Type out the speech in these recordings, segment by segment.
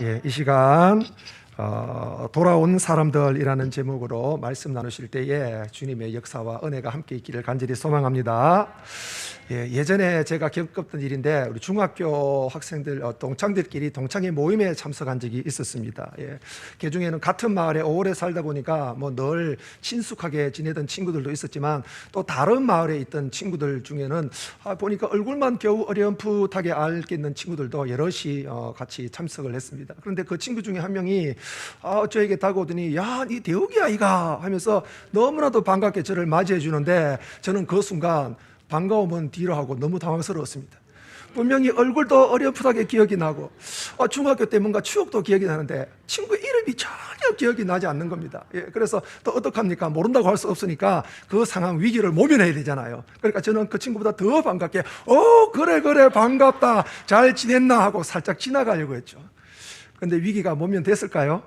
예, 이 시간 어, 돌아온 사람들이라는 제목으로 말씀 나누실 때에 주님의 역사와 은혜가 함께 있기를 간절히 소망합니다. 예, 예전에 제가 겪었던 일인데 우리 중학교 학생들 어, 동창들끼리 동창회 모임에 참석한 적이 있었습니다. 예, 그 중에는 같은 마을에 오래 살다 보니까 뭐 늘 친숙하게 지내던 친구들도 있었지만 또 다른 마을에 있던 친구들 중에는 아, 보니까 얼굴만 겨우 어렴풋하게 알겠는 친구들도 여럿이 어, 같이 참석을 했습니다. 그런데 그 친구 중에 한 명이 아, 저에게 다가오더니 야, 니 대욱이 아이가 하면서 너무나도 반갑게 저를 맞이해 주는데 저는 그 순간 반가움은 뒤로 하고 너무 당황스러웠습니다. 분명히 얼굴도 어렴풋하게 기억이 나고 어, 중학교 때 뭔가 추억도 기억이 나는데 친구 이름이 전혀 기억이 나지 않는 겁니다. 예, 그래서 또 어떡합니까? 모른다고 할 수 없으니까 그 상황 위기를 모면해야 되잖아요. 그러니까 저는 그 친구보다 더 반갑게 어 그래 그래 반갑다 잘 지냈나 하고 살짝 지나가려고 했죠. 근데 위기가 모면됐을까요?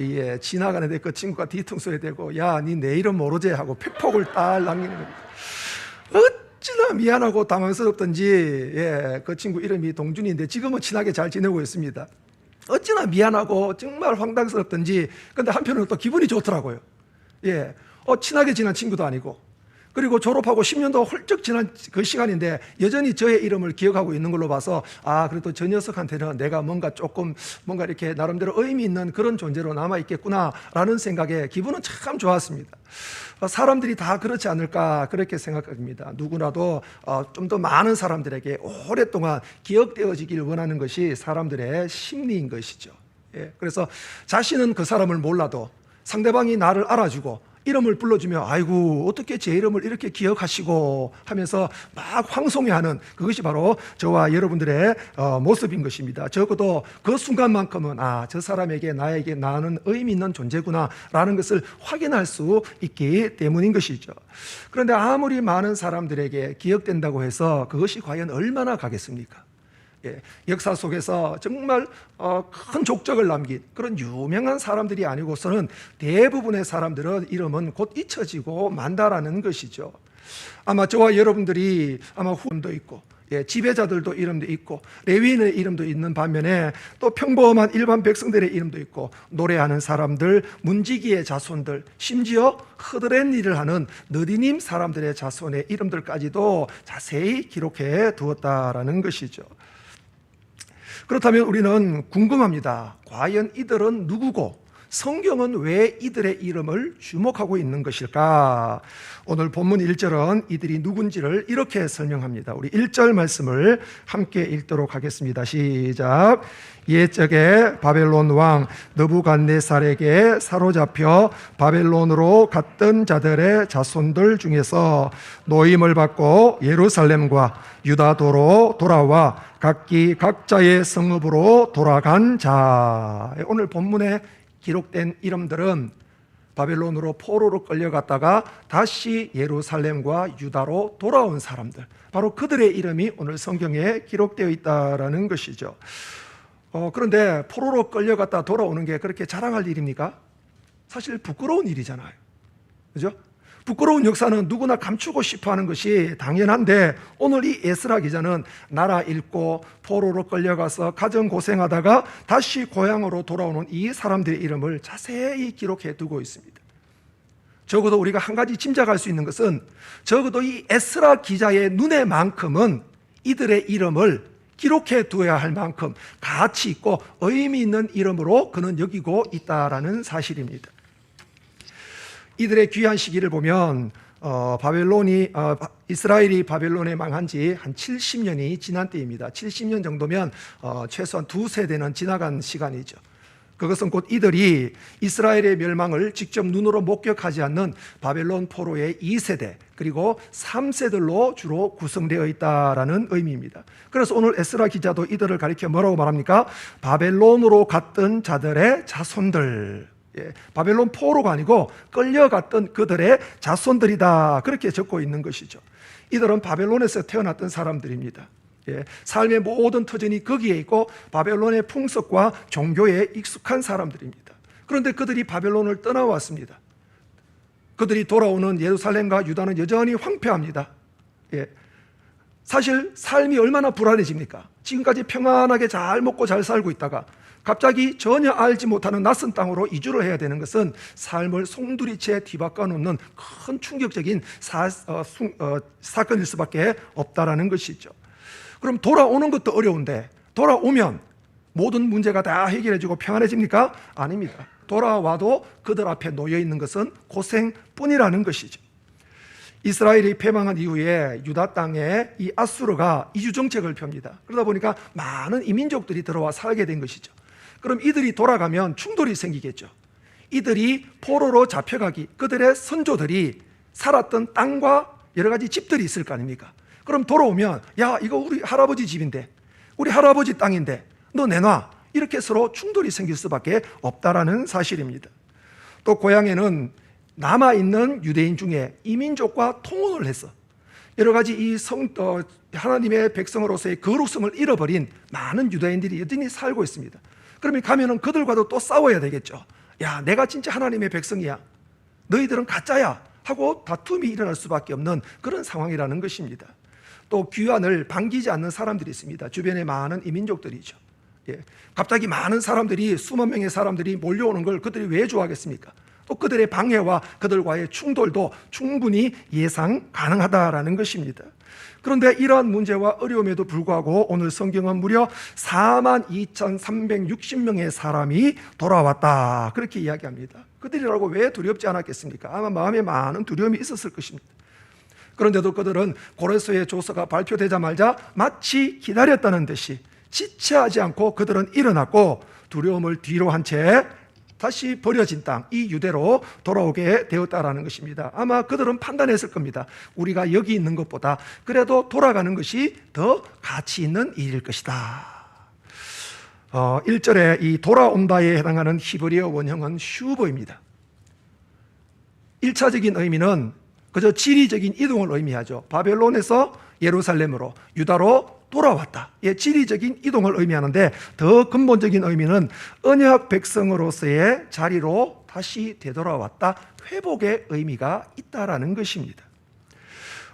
예, 지나가는데 그 친구가 뒤통수에 대고 야, 니 내 이름 모르지 하고 팩폭을 딸 남기는 겁니다. 어찌나 미안하고 당황스럽던지 예, 그 친구 이름이 동준인데 지금은 친하게 잘 지내고 있습니다. 어찌나 미안하고 정말 황당스럽던지 근데 한편으로는 또 기분이 좋더라고요. 예, 어, 친하게 지난 친구도 아니고 그리고 졸업하고 10년도 훌쩍 지난 그 시간인데 여전히 저의 이름을 기억하고 있는 걸로 봐서 아 그래도 저 녀석한테는 내가 뭔가 조금 뭔가 이렇게 나름대로 의미 있는 그런 존재로 남아 있겠구나라는 생각에 기분은 참 좋았습니다. 어, 사람들이 다 그렇지 않을까 그렇게 생각합니다. 누구라도 어, 좀더 많은 사람들에게 오랫동안 기억되어지길 원하는 것이 사람들의 심리인 것이죠. 예, 그래서 자신은 그 사람을 몰라도 상대방이 나를 알아주고 이름을 불러주며 아이고 어떻게 제 이름을 이렇게 기억하시고 하면서 막 황송해하는 그것이 바로 저와 여러분들의 어, 모습인 것입니다. 적어도 그 순간만큼은 아 저 사람에게 나에게 나는 의미 있는 존재구나라는 것을 확인할 수 있기 때문인 것이죠. 그런데 아무리 많은 사람들에게 기억된다고 해서 그것이 과연 얼마나 가겠습니까? 예, 역사 속에서 정말 어, 큰 족적을 남긴 그런 유명한 사람들이 아니고서는 대부분의 사람들은 이름은 곧 잊혀지고 만다라는 것이죠. 아마 저와 여러분들이 아마 후임도 있고 예, 지배자들도 이름도 있고 레위인의 이름도 있는 반면에 또 평범한 일반 백성들의 이름도 있고 노래하는 사람들, 문지기의 자손들, 심지어 흐드렛 일을 하는 느디님 사람들의 자손의 이름들까지도 자세히 기록해 두었다라는 것이죠. 그렇다면 우리는 궁금합니다. 과연 이들은 누구고 성경은 왜 이들의 이름을 주목하고 있는 것일까? 오늘 본문 1절은 이들이 누군지를 이렇게 설명합니다. 우리 1절 말씀을 함께 읽도록 하겠습니다. 시작. 옛적에 바벨론 왕 느부갓네살에게 사로잡혀 바벨론으로 갔던 자들의 자손들 중에서 노임을 받고 예루살렘과 유다도로 돌아와 각기 각자의 성읍으로 돌아간 자. 오늘 본문에 기록된 이름들은 바벨론으로 포로로 끌려갔다가 다시 예루살렘과 유다로 돌아온 사람들. 바로 그들의 이름이 오늘 성경에 기록되어 있다라는 것이죠. 어, 그런데 포로로 끌려갔다 돌아오는 게 그렇게 자랑할 일입니까? 사실 부끄러운 일이잖아요. 그죠? 부끄러운 역사는 누구나 감추고 싶어 하는 것이 당연한데 오늘 이 에스라 기자는 나라 잃고 포로로 끌려가서 가정 고생하다가 다시 고향으로 돌아오는 이 사람들의 이름을 자세히 기록해 두고 있습니다. 적어도 우리가 한 가지 짐작할 수 있는 것은 적어도 이 에스라 기자의 눈에만큼은 이들의 이름을 기록해 두어야 할 만큼 가치 있고 의미 있는 이름으로 그는 여기고 있다라는 사실입니다. 이들의 귀한 시기를 보면 어, 바벨론이 어, 이스라엘이 바벨론에 망한 지 한 70년이 지난 때입니다. 70년 정도면 어, 최소한 두 세대는 지나간 시간이죠. 그것은 곧 이들이 이스라엘의 멸망을 직접 눈으로 목격하지 않는 바벨론 포로의 2세대 그리고 3세들로 주로 구성되어 있다라는 의미입니다. 그래서 오늘 에스라 기자도 이들을 가리켜 뭐라고 말합니까? 바벨론으로 갔던 자들의 자손들 예, 바벨론 포로가 아니고 끌려갔던 그들의 자손들이다. 그렇게 적고 있는 것이죠. 이들은 바벨론에서 태어났던 사람들입니다. 예, 삶의 모든 터전이 거기에 있고 바벨론의 풍속과 종교에 익숙한 사람들입니다. 그런데 그들이 바벨론을 떠나왔습니다. 그들이 돌아오는 예루살렘과 유다는 여전히 황폐합니다. 예, 사실 삶이 얼마나 불안해집니까? 지금까지 평안하게 잘 먹고 잘 살고 있다가 갑자기 전혀 알지 못하는 낯선 땅으로 이주를 해야 되는 것은 삶을 송두리째 뒤바꿔 놓는 큰 충격적인 사, 어, 숭- 어, 사건일 수밖에 없다라는 것이죠. 그럼 돌아오는 것도 어려운데 돌아오면 모든 문제가 다 해결해지고 평안해집니까? 아닙니다. 돌아와도 그들 앞에 놓여 있는 것은 고생뿐이라는 것이죠. 이스라엘이 패망한 이후에 유다 땅에 이 아수르가 이주 정책을 펴니다. 그러다 보니까 많은 이민족들이 들어와 살게 된 것이죠. 그럼 이들이 돌아가면 충돌이 생기겠죠. 이들이 포로로 잡혀가기, 그들의 선조들이 살았던 땅과 여러 가지 집들이 있을 거 아닙니까? 그럼 돌아오면 야 이거 우리 할아버지 집인데, 우리 할아버지 땅인데 너 내놔 이렇게 서로 충돌이 생길 수밖에 없다라는 사실입니다. 또 고향에는 남아 있는 유대인 중에 이민족과 통혼을 했어. 여러 가지 이 성, 어, 하나님의 백성으로서의 거룩성을 잃어버린 많은 유대인들이 여전히 살고 있습니다. 그러면 가면은 그들과도 또 싸워야 되겠죠. 야, 내가 진짜 하나님의 백성이야. 너희들은 가짜야. 하고 다툼이 일어날 수밖에 없는 그런 상황이라는 것입니다. 또 귀환을 반기지 않는 사람들이 있습니다. 주변에 많은 이민족들이죠. 예. 갑자기 많은 사람들이 수만 명의 사람들이 몰려오는 걸 그들이 왜 좋아하겠습니까? 또 그들의 방해와 그들과의 충돌도 충분히 예상 가능하다라는 것입니다. 그런데 이러한 문제와 어려움에도 불구하고 오늘 성경은 무려 4만 2,360명의 사람이 돌아왔다. 그렇게 이야기합니다. 그들이라고 왜 두렵지 않았겠습니까? 아마 마음에 많은 두려움이 있었을 것입니다. 그런데도 그들은 고레스의 조서가 발표되자마자 마치 기다렸다는 듯이 지체하지 않고 그들은 일어났고 두려움을 뒤로 한 채 다시 버려진 땅, 이 유대로 돌아오게 되었다라는 것입니다. 아마 그들은 판단했을 겁니다. 우리가 여기 있는 것보다 그래도 돌아가는 것이 더 가치 있는 일일 것이다. 어, 1절에 이 돌아온다에 해당하는 히브리어 원형은 슈버입니다. 1차적인 의미는 그저 지리적인 이동을 의미하죠. 바벨론에서 예루살렘으로 유다로 돌아왔다. 예, 지리적인 이동을 의미하는데 더 근본적인 의미는 언약 백성으로서의 자리로 다시 되돌아왔다. 회복의 의미가 있다라는 것입니다.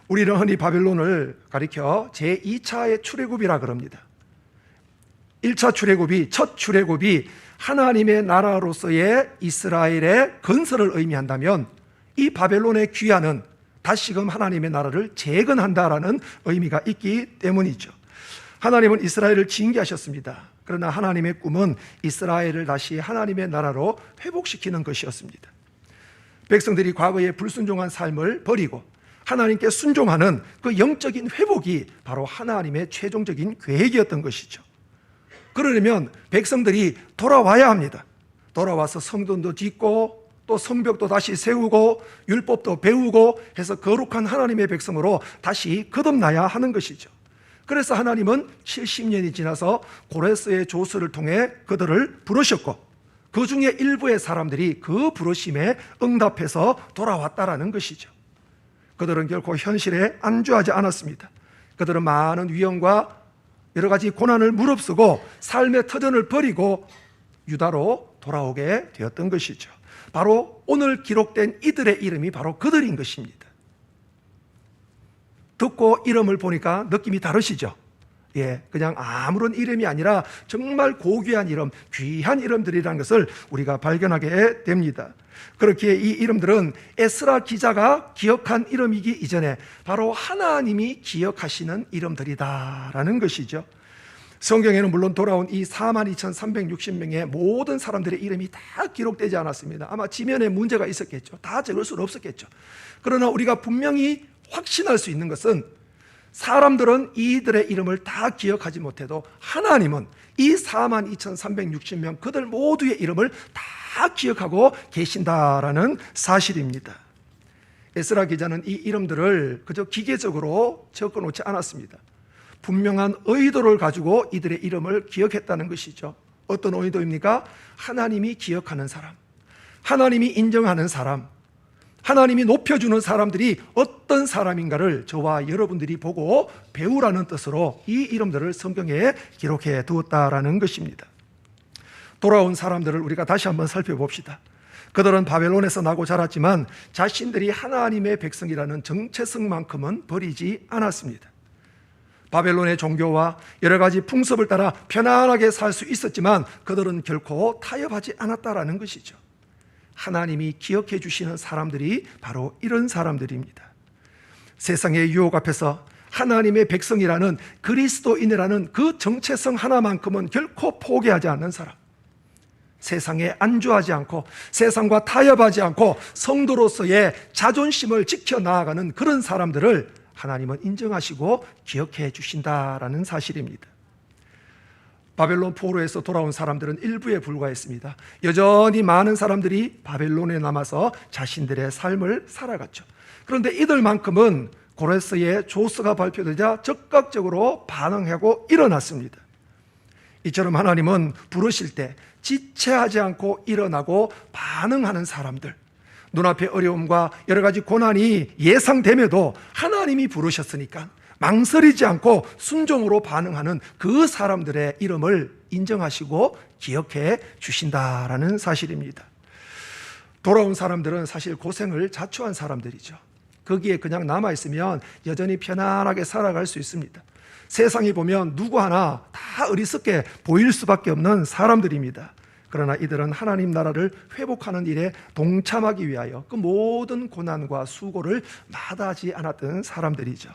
우리는 흔히 바벨론을 가리켜 제2차의 출애굽이라 그럽니다. 1차 출애굽이 첫 출애굽이 하나님의 나라로서의 이스라엘의 건설을 의미한다면 이 바벨론의 귀환은 다시금 하나님의 나라를 재건한다라는 의미가 있기 때문이죠. 하나님은 이스라엘을 징계하셨습니다. 그러나 하나님의 꿈은 이스라엘을 다시 하나님의 나라로 회복시키는 것이었습니다. 백성들이 과거의 불순종한 삶을 버리고 하나님께 순종하는 그 영적인 회복이 바로 하나님의 최종적인 계획이었던 것이죠. 그러려면 백성들이 돌아와야 합니다. 돌아와서 성전도 짓고 또 성벽도 다시 세우고 율법도 배우고 해서 거룩한 하나님의 백성으로 다시 거듭나야 하는 것이죠. 그래서 하나님은 70년이 지나서 고레스의 조서를 통해 그들을 부르셨고 그 중에 일부의 사람들이 그 부르심에 응답해서 돌아왔다라는 것이죠. 그들은 결코 현실에 안주하지 않았습니다. 그들은 많은 위험과 여러 가지 고난을 무릅쓰고 삶의 터전을 버리고 유다로 돌아오게 되었던 것이죠. 바로 오늘 기록된 이들의 이름이 바로 그들인 것입니다. 듣고 이름을 보니까 느낌이 다르시죠? 예, 그냥 아무런 이름이 아니라 정말 고귀한 이름, 귀한 이름들이라는 것을 우리가 발견하게 됩니다. 그렇게 이 이름들은 에스라 기자가 기억한 이름이기 이전에 바로 하나님이 기억하시는 이름들이다라는 것이죠. 성경에는 물론 돌아온 이 42,360명의 모든 사람들의 이름이 다 기록되지 않았습니다. 아마 지면에 문제가 있었겠죠. 다 적을 수는 없었겠죠. 그러나 우리가 분명히 확신할 수 있는 것은 사람들은 이들의 이름을 다 기억하지 못해도 하나님은 이 42,360명 그들 모두의 이름을 다 기억하고 계신다라는 사실입니다. 에스라 기자는 이 이름들을 그저 기계적으로 적어 놓지 않았습니다. 분명한 의도를 가지고 이들의 이름을 기억했다는 것이죠. 어떤 의도입니까? 하나님이 기억하는 사람, 하나님이 인정하는 사람, 하나님이 높여주는 사람들이 어떤 사람인가를 저와 여러분들이 보고 배우라는 뜻으로 이 이름들을 성경에 기록해 두었다라는 것입니다. 돌아온 사람들을 우리가 다시 한번 살펴봅시다. 그들은 바벨론에서 나고 자랐지만 자신들이 하나님의 백성이라는 정체성만큼은 버리지 않았습니다. 바벨론의 종교와 여러 가지 풍습을 따라 편안하게 살 수 있었지만 그들은 결코 타협하지 않았다라는 것이죠. 하나님이 기억해 주시는 사람들이 바로 이런 사람들입니다. 세상의 유혹 앞에서 하나님의 백성이라는 그리스도인이라는 그 정체성 하나만큼은 결코 포기하지 않는 사람. 세상에 안주하지 않고 세상과 타협하지 않고 성도로서의 자존심을 지켜 나아가는 그런 사람들을 하나님은 인정하시고 기억해 주신다라는 사실입니다. 바벨론 포로에서 돌아온 사람들은 일부에 불과했습니다. 여전히 많은 사람들이 바벨론에 남아서 자신들의 삶을 살아갔죠. 그런데 이들만큼은 고레스의 조서가 발표되자 적극적으로 반응하고 일어났습니다. 이처럼 하나님은 부르실 때 지체하지 않고 일어나고 반응하는 사람들, 눈앞에 어려움과 여러 가지 고난이 예상됨에도 하나님이 부르셨으니까 망설이지 않고 순종으로 반응하는 그 사람들의 이름을 인정하시고 기억해 주신다라는 사실입니다. 돌아온 사람들은 사실 고생을 자초한 사람들이죠. 거기에 그냥 남아있으면 여전히 편안하게 살아갈 수 있습니다. 세상에 보면 누구 하나 다 어리석게 보일 수밖에 없는 사람들입니다. 그러나 이들은 하나님 나라를 회복하는 일에 동참하기 위하여 그 모든 고난과 수고를 마다하지 않았던 사람들이죠.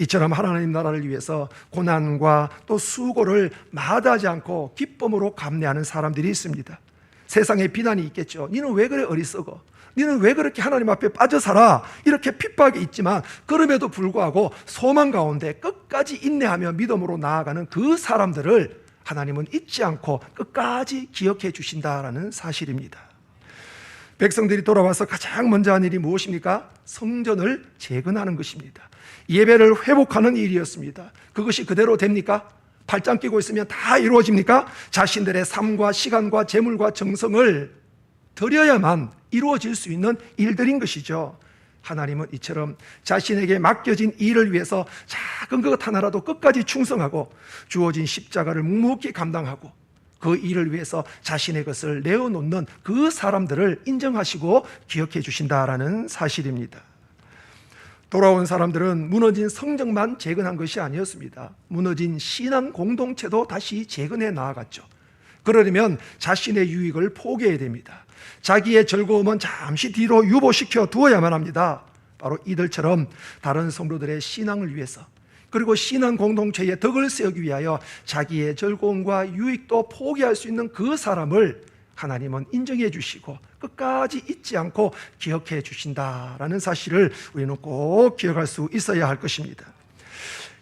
이처럼 하나님 나라를 위해서 고난과 또 수고를 마다하지 않고 기쁨으로 감내하는 사람들이 있습니다. 세상에 비난이 있겠죠. 니는 왜 그래 어리석어? 니는 왜 그렇게 하나님 앞에 빠져 살아? 이렇게 핍박이 있지만 그럼에도 불구하고 소망 가운데 끝까지 인내하며 믿음으로 나아가는 그 사람들을 하나님은 잊지 않고 끝까지 기억해 주신다라는 사실입니다. 백성들이 돌아와서 가장 먼저 한 일이 무엇입니까? 성전을 재건하는 것입니다. 예배를 회복하는 일이었습니다. 그것이 그대로 됩니까? 팔짱 끼고 있으면 다 이루어집니까? 자신들의 삶과 시간과 재물과 정성을 드려야만 이루어질 수 있는 일들인 것이죠. 하나님은 이처럼 자신에게 맡겨진 일을 위해서 작은 것 하나라도 끝까지 충성하고 주어진 십자가를 묵묵히 감당하고 그 일을 위해서 자신의 것을 내어놓는 그 사람들을 인정하시고 기억해 주신다라는 사실입니다. 돌아온 사람들은 무너진 성정만 재건한 것이 아니었습니다. 무너진 신앙 공동체도 다시 재건해 나아갔죠. 그러려면 자신의 유익을 포기해야 됩니다. 자기의 즐거움은 잠시 뒤로 유보시켜 두어야만 합니다. 바로 이들처럼 다른 성도들의 신앙을 위해서 그리고 신앙 공동체의 덕을 세우기 위하여 자기의 즐거움과 유익도 포기할 수 있는 그 사람을 하나님은 인정해 주시고 끝까지 잊지 않고 기억해 주신다라는 사실을 우리는 꼭 기억할 수 있어야 할 것입니다.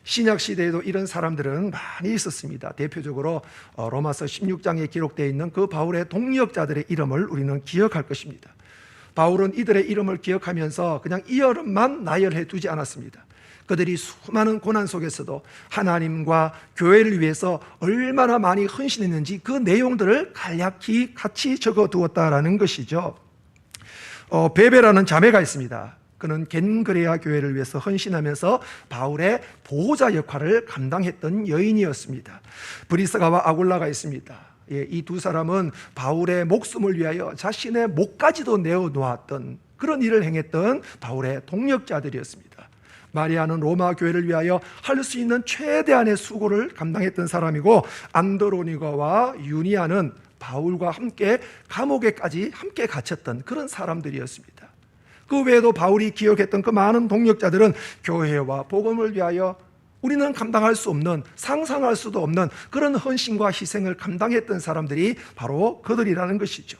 신약 시대에도 이런 사람들은 많이 있었습니다. 대표적으로 어, 로마서 16장에 기록되어 있는 그 바울의 동력자들의 이름을 우리는 기억할 것입니다. 바울은 이들의 이름을 기억하면서 그냥 이름만 나열해 두지 않았습니다. 그들이 수많은 고난 속에서도 하나님과 교회를 위해서 얼마나 많이 헌신했는지 그 내용들을 간략히 같이 적어 두었다라는 것이죠. 어, 베베라는 자매가 있습니다. 그는 겐그레아 교회를 위해서 헌신하면서 바울의 보호자 역할을 감당했던 여인이었습니다. 브리스가와 아굴라가 있습니다. 예, 이 두 사람은 바울의 목숨을 위하여 자신의 목까지도 내어 놓았던 그런 일을 행했던 바울의 동력자들이었습니다. 마리아는 로마 교회를 위하여 할 수 있는 최대한의 수고를 감당했던 사람이고 안드로니가와 유니아는 바울과 함께 감옥에까지 함께 갇혔던 그런 사람들이었습니다. 그 외에도 바울이 기억했던 그 많은 동력자들은 교회와 복음을 위하여 우리는 감당할 수 없는 상상할 수도 없는 그런 헌신과 희생을 감당했던 사람들이 바로 그들이라는 것이죠.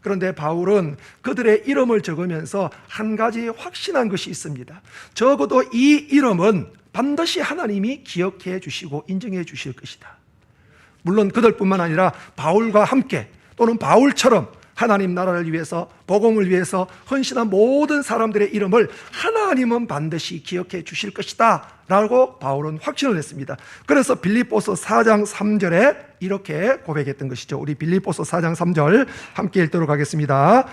그런데 바울은 그들의 이름을 적으면서 한 가지 확신한 것이 있습니다. 적어도 이 이름은 반드시 하나님이 기억해 주시고 인정해 주실 것이다. 물론 그들뿐만 아니라 바울과 함께 또는 바울처럼 하나님 나라를 위해서 복음을 위해서 헌신한 모든 사람들의 이름을 하나님은 반드시 기억해 주실 것이다 라고 바울은 확신을 했습니다 그래서 빌립보서 4장 3절에 이렇게 고백했던 것이죠. 우리 빌립보서 4장 3절 함께 읽도록 하겠습니다.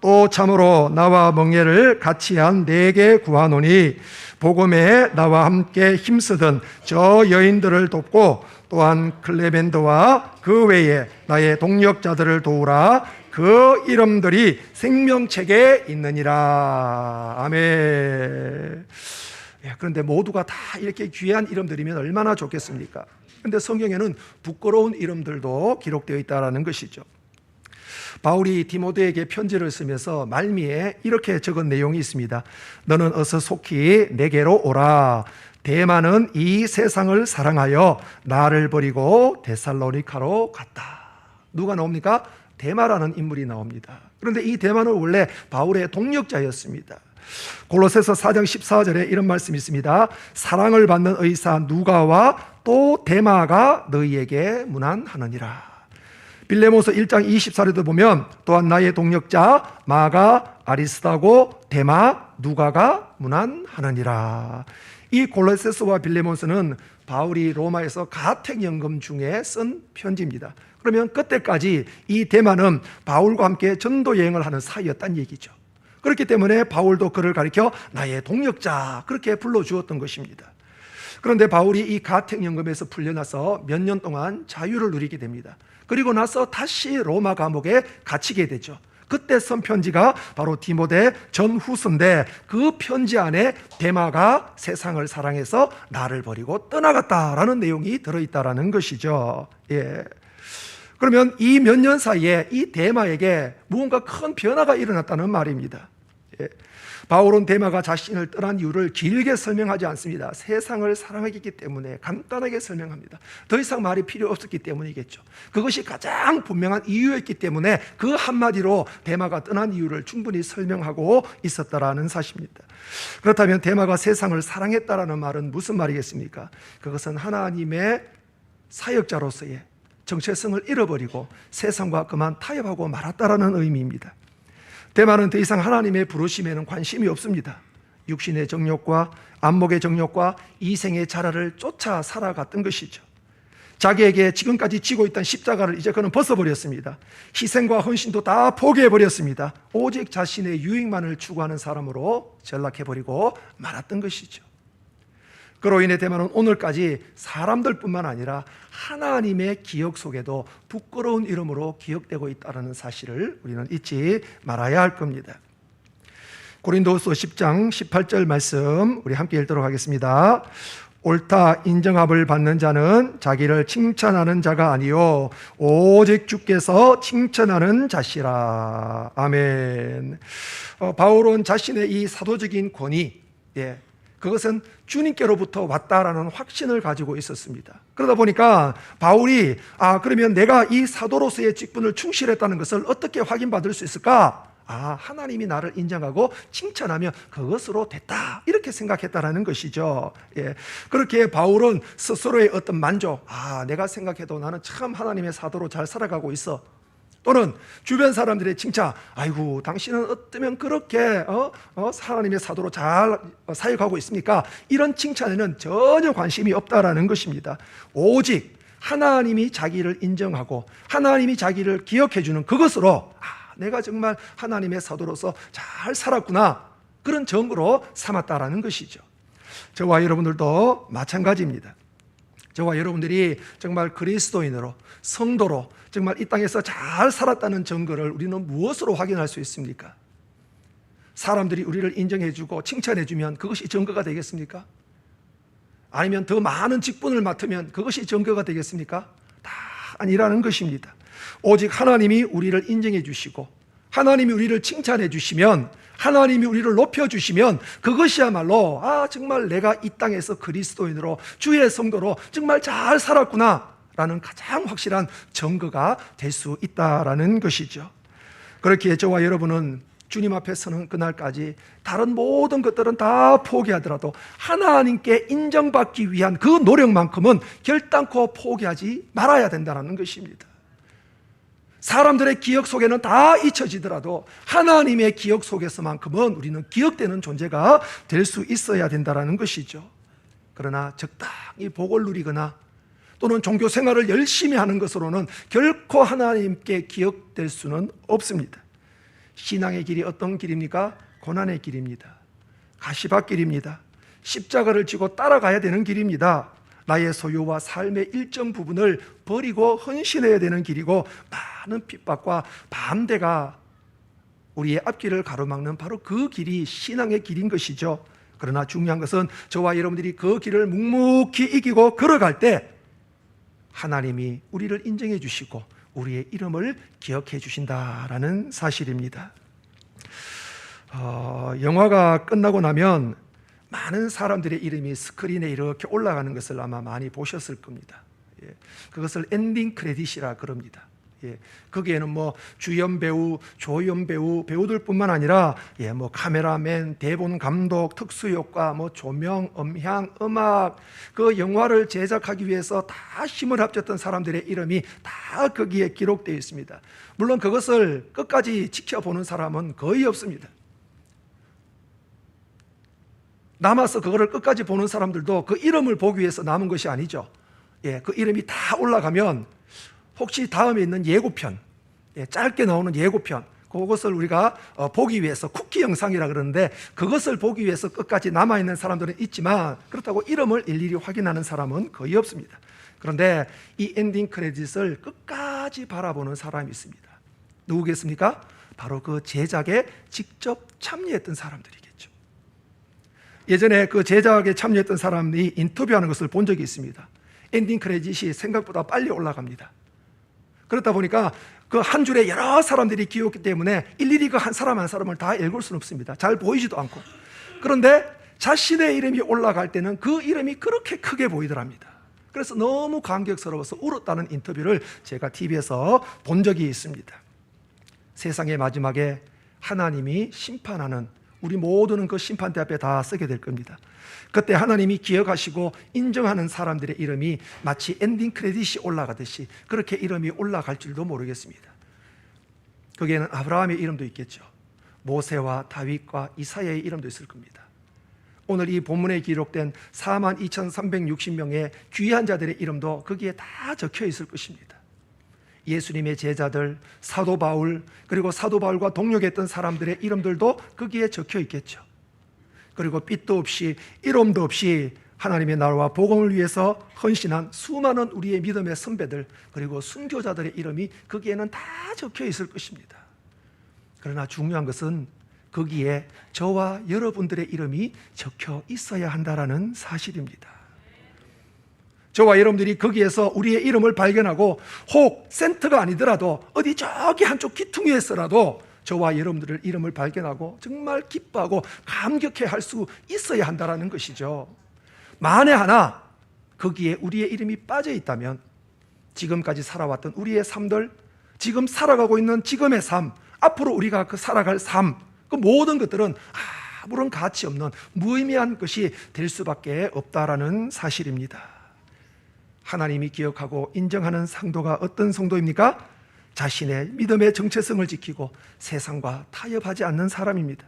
또 참으로 나와 멍에를 같이 한 내게 구하노니 복음에 나와 함께 힘쓰던 저 여인들을 돕고 또한 클레벤드와 그 외에 나의 동력자들을 도우라. 그 이름들이 생명책에 있느니라. 아멘. 예, 그런데 모두가 다 이렇게 귀한 이름들이면 얼마나 좋겠습니까? 근데 성경에는 부끄러운 이름들도 기록되어 있다라는 것이죠. 바울이 디모데에게 편지를 쓰면서 말미에 이렇게 적은 내용이 있습니다. 너는 어서 속히 내게로 오라. 대만은 이 세상을 사랑하여 나를 버리고 데살로니카로 갔다. 누가 나옵니까? 대마라는 인물이 나옵니다. 그런데 이 대마는 원래 바울의 동력자였습니다. 골로새서 4장 14절에 이런 말씀이 있습니다. 사랑을 받는 의사 누가와 또 대마가 너희에게 문안하느니라. 빌레모서 1장 24절에도 보면 또한 나의 동력자 마가 아리스다고 대마 누가가 문안하느니라. 이 골로새서와 빌레몬서는 바울이 로마에서 가택 연금 중에 쓴 편지입니다. 그러면 그때까지 이 대마는 바울과 함께 전도 여행을 하는 사이였단 얘기죠. 그렇기 때문에 바울도 그를 가리켜 나의 동력자 그렇게 불러 주었던 것입니다. 그런데 바울이 이 가택연금에서 풀려나서 몇 년 동안 자유를 누리게 됩니다. 그리고 나서 다시 로마 감옥에 갇히게 되죠. 그때 쓴 편지가 바로 디모데 전후서인데 그 편지 안에 대마가 세상을 사랑해서 나를 버리고 떠나갔다라는 내용이 들어있다라는 것이죠. 예. 그러면 이 몇 년 사이에 이 대마에게 무언가 큰 변화가 일어났다는 말입니다. 예. 바울은 대마가 자신을 떠난 이유를 길게 설명하지 않습니다. 세상을 사랑하기 때문에 간단하게 설명합니다. 더 이상 말이 필요 없었기 때문이겠죠. 그것이 가장 분명한 이유였기 때문에 그 한마디로 대마가 떠난 이유를 충분히 설명하고 있었다라는 사실입니다. 그렇다면 대마가 세상을 사랑했다라는 말은 무슨 말이겠습니까? 그것은 하나님의 사역자로서의 정체성을 잃어버리고 세상과 그만 타협하고 말았다라는 의미입니다. 대만은 더 이상 하나님의 부르심에는 관심이 없습니다. 육신의 정욕과 안목의 정욕과 이생의 자라를 쫓아 살아갔던 것이죠. 자기에게 지금까지 지고 있던 십자가를 이제 그는 벗어버렸습니다. 희생과 헌신도 다 포기해버렸습니다. 오직 자신의 유익만을 추구하는 사람으로 전락해버리고 말았던 것이죠. 그로 인해 대만은 오늘까지 사람들뿐만 아니라 하나님의 기억 속에도 부끄러운 이름으로 기억되고 있다는 사실을 우리는 잊지 말아야 할 겁니다. 고린도후서 10장 18절 말씀 우리 함께 읽도록 하겠습니다. 옳다 인정함을 받는 자는 자기를 칭찬하는 자가 아니요 오직 주께서 칭찬하는 자시라. 아멘. 어, 바울은 자신의 이 사도적인 권위, 예, 그것은 주님께로부터 왔다라는 확신을 가지고 있었습니다. 그러다 보니까 바울이 아 그러면 내가 이 사도로서의 직분을 충실했다는 것을 어떻게 확인받을 수 있을까? 아 하나님이 나를 인정하고 칭찬하며 그것으로 됐다 이렇게 생각했다라는 것이죠. 예 그렇게 바울은 스스로의 어떤 만족, 아 내가 생각해도 나는 참 하나님의 사도로 잘 살아가고 있어. 또는 주변 사람들의 칭찬, 아이고, 당신은 어쩌면 그렇게 어? 어? 하나님의 사도로 잘 사역하고 있습니까? 이런 칭찬에는 전혀 관심이 없다라는 것입니다. 오직 하나님이 자기를 인정하고 하나님이 자기를 기억해 주는 그것으로 아, 내가 정말 하나님의 사도로서 잘 살았구나. 그런 정으로 삼았다라는 것이죠. 저와 여러분들도 마찬가지입니다. 저와 여러분들이 정말 그리스도인으로 성도로 정말 이 땅에서 잘 살았다는 증거를 우리는 무엇으로 확인할 수 있습니까? 사람들이 우리를 인정해주고 칭찬해주면 그것이 증거가 되겠습니까? 아니면 더 많은 직분을 맡으면 그것이 증거가 되겠습니까? 다 아니라는 것입니다. 오직 하나님이 우리를 인정해 주시고 하나님이 우리를 칭찬해 주시면 하나님이 우리를 높여 주시면 그것이야말로 아 정말 내가 이 땅에서 그리스도인으로 주의 성도로 정말 잘 살았구나 라는 가장 확실한 증거가 될 수 있다라는 것이죠. 그렇기에 저와 여러분은 주님 앞에 서는 그날까지 다른 모든 것들은 다 포기하더라도 하나님께 인정받기 위한 그 노력만큼은 결단코 포기하지 말아야 된다는 것입니다. 사람들의 기억 속에는 다 잊혀지더라도 하나님의 기억 속에서만큼은 우리는 기억되는 존재가 될 수 있어야 된다는 것이죠. 그러나 적당히 복을 누리거나 또는 종교 생활을 열심히 하는 것으로는 결코 하나님께 기억될 수는 없습니다. 신앙의 길이 어떤 길입니까? 고난의 길입니다. 가시밭길입니다. 십자가를 지고 따라가야 되는 길입니다. 나의 소유와 삶의 일정 부분을 버리고 헌신해야 되는 길이고 많은 핍박과 반대가 우리의 앞길을 가로막는 바로 그 길이 신앙의 길인 것이죠. 그러나 중요한 것은 저와 여러분들이 그 길을 묵묵히 이기고 걸어갈 때 하나님이 우리를 인정해 주시고 우리의 이름을 기억해 주신다라는 사실입니다. 어, 영화가 끝나고 나면 많은 사람들의 이름이 스크린에 이렇게 올라가는 것을 아마 많이 보셨을 겁니다. 예, 그것을 엔딩 크레딧이라 그럽니다. 예, 거기에는 뭐 주연 배우, 조연 배우, 배우들뿐만 아니라 예, 뭐 카메라맨, 대본 감독, 특수 효과, 뭐 조명, 음향, 음악 그 영화를 제작하기 위해서 다 힘을 합쳤던 사람들의 이름이 다 거기에 기록되어 있습니다. 물론 그것을 끝까지 지켜보는 사람은 거의 없습니다. 남아서 그거를 끝까지 보는 사람들도 그 이름을 보기 위해서 남은 것이 아니죠. 예, 그 이름이 다 올라가면 혹시 다음에 있는 예고편, 예, 짧게 나오는 예고편, 그것을 우리가 어, 보기 위해서 쿠키 영상이라 그러는데 그것을 보기 위해서 끝까지 남아 있는 사람들은 있지만 그렇다고 이름을 일일이 확인하는 사람은 거의 없습니다. 그런데 이 엔딩 크레딧을 끝까지 바라보는 사람이 있습니다. 누구겠습니까? 바로 그 제작에 직접 참여했던 사람들이겠죠. 예전에 그 제작에 참여했던 사람이 인터뷰하는 것을 본 적이 있습니다. 엔딩 크레딧이 생각보다 빨리 올라갑니다. 그렇다 보니까 그 한 줄에 여러 사람들이 기었기 때문에 일일이 그 한 사람 한 사람을 다 읽을 수는 없습니다. 잘 보이지도 않고. 그런데 자신의 이름이 올라갈 때는 그 이름이 그렇게 크게 보이더랍니다. 그래서 너무 감격스러워서 울었다는 인터뷰를 제가 TV에서 본 적이 있습니다. 세상의 마지막에 하나님이 심판하는 우리 모두는 그 심판대 앞에 다 서게 될 겁니다. 그때 하나님이 기억하시고 인정하는 사람들의 이름이 마치 엔딩 크레딧이 올라가듯이 그렇게 이름이 올라갈 줄도 모르겠습니다. 거기에는 아브라함의 이름도 있겠죠. 모세와 다윗과 이사야의 이름도 있을 겁니다. 오늘 이 본문에 기록된 4만 2,360명의 귀한 자들의 이름도 거기에 다 적혀 있을 것입니다. 예수님의 제자들, 사도 바울, 그리고 사도 바울과 동력했던 사람들의 이름들도 거기에 적혀 있겠죠. 그리고 삐도 없이 이름도 없이 하나님의 나라와 복음을 위해서 헌신한 수많은 우리의 믿음의 선배들 그리고 순교자들의 이름이 거기에는 다 적혀 있을 것입니다. 그러나 중요한 것은 거기에 저와 여러분들의 이름이 적혀 있어야 한다라는 사실입니다. 저와 여러분들이 거기에서 우리의 이름을 발견하고 혹 센터가 아니더라도 어디 저기 한쪽 기퉁이에서라도 저와 여러분들의 이름을 발견하고 정말 기뻐하고 감격해 할 수 있어야 한다라는 것이죠. 만에 하나 거기에 우리의 이름이 빠져 있다면 지금까지 살아왔던 우리의 삶들, 지금 살아가고 있는 지금의 삶, 앞으로 우리가 그 살아갈 삶, 그 모든 것들은 아무런 가치 없는 무의미한 것이 될 수밖에 없다라는 사실입니다. 하나님이 기억하고 인정하는 상도가 어떤 성도입니까? 자신의 믿음의 정체성을 지키고 세상과 타협하지 않는 사람입니다.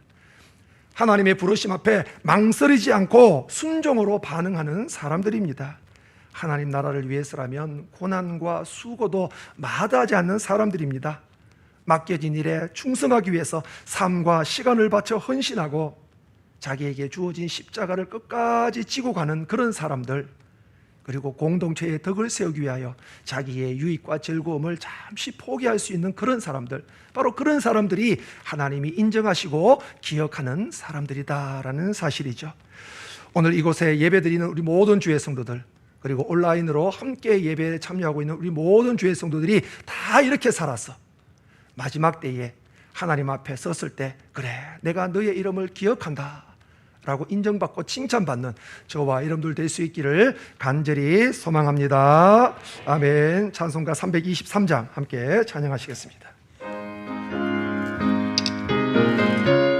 하나님의 부르심 앞에 망설이지 않고 순종으로 반응하는 사람들입니다. 하나님 나라를 위해서라면 고난과 수고도 마다하지 않는 사람들입니다. 맡겨진 일에 충성하기 위해서 삶과 시간을 바쳐 헌신하고 자기에게 주어진 십자가를 끝까지 지고 가는 그런 사람들 그리고 공동체의 덕을 세우기 위하여 자기의 유익과 즐거움을 잠시 포기할 수 있는 그런 사람들 바로 그런 사람들이 하나님이 인정하시고 기억하는 사람들이다라는 사실이죠. 오늘 이곳에 예배드리는 우리 모든 주의 성도들 그리고 온라인으로 함께 예배에 참여하고 있는 우리 모든 주의 성도들이 다 이렇게 살았어. 마지막 때에 하나님 앞에 섰을 때 그래 내가 너의 이름을 기억한다 라고 인정받고 칭찬받는 저와 여러분들 될 수 있기를 간절히 소망합니다. 아멘. 찬송가 323장 함께 찬양하시겠습니다